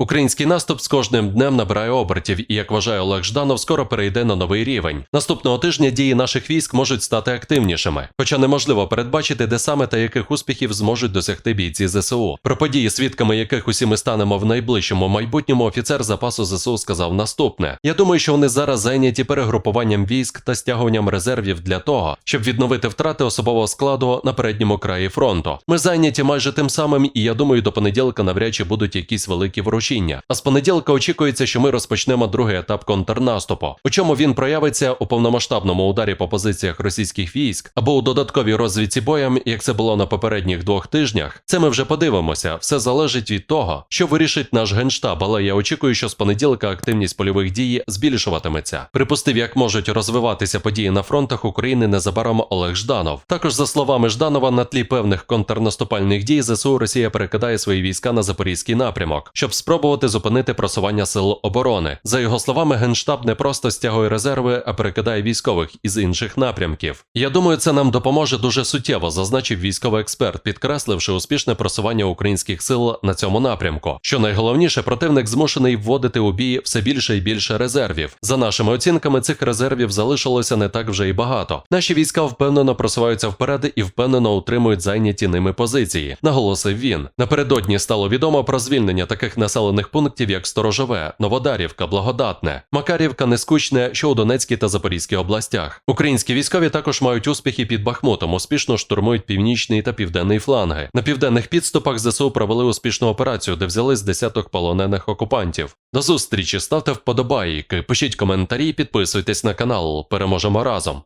Український наступ з кожним днем набирає обертів, і як вважає Олег Жданов, скоро перейде на новий рівень. Наступного тижня дії наших військ можуть стати активнішими, хоча неможливо передбачити, де саме та яких успіхів зможуть досягти бійці ЗСУ. Про події, свідками яких усі ми станемо в найближчому майбутньому, офіцер запасу ЗСУ сказав наступне: Я думаю, що вони зараз зайняті перегрупуванням військ та стягуванням резервів для того, щоб відновити втрати особового складу на передньому краї фронту. Ми зайняті майже тим самим, і я думаю, до понеділка навряд чи будуть якісь великі ворушіння. А з понеділка очікується, що ми розпочнемо другий етап контрнаступу. У чому він проявиться у повномасштабному ударі по позиціях російських військ або у додатковій розвідці боєм, як це було на попередніх двох тижнях. Це ми вже подивимося. Все залежить від того, що вирішить наш генштаб. Але я очікую, що з понеділка активність польових дій збільшуватиметься. Припустив, як можуть розвиватися події на фронтах України незабаром Олег Жданов. Також за словами Жданова, на тлі певних контрнаступальних дій ЗСУ Росія перекидає свої війська на запорізький напрямок, щоб спробувати зупинити просування сил оборони. За його словами, генштаб не просто стягує резерви, а перекидає військових із інших напрямків. Я думаю, це нам допоможе дуже суттєво, зазначив військовий експерт, підкресливши успішне просування українських сил на цьому напрямку. Що найголовніше, противник змушений вводити у бій все більше і більше резервів. За нашими оцінками, цих резервів залишилося не так вже й багато. Наші війська впевнено просуваються вперед і впевнено утримують зайняті ними позиції, наголосив він. Напередодні стало відомо про звільнення таких населених пунктів, як Сторожове, Новодарівка, Благодатне, Макарівка, Нескучне, що у Донецькій та Запорізькій областях. Українські військові також мають успіхи під Бахмутом, успішно штурмують північний та південний фланги. На південних підступах ЗСУ провели успішну операцію, де взяли з десяток полонених окупантів. До зустрічі, ставте вподобайки, пишіть коментарі, підписуйтесь на канал. Переможемо разом.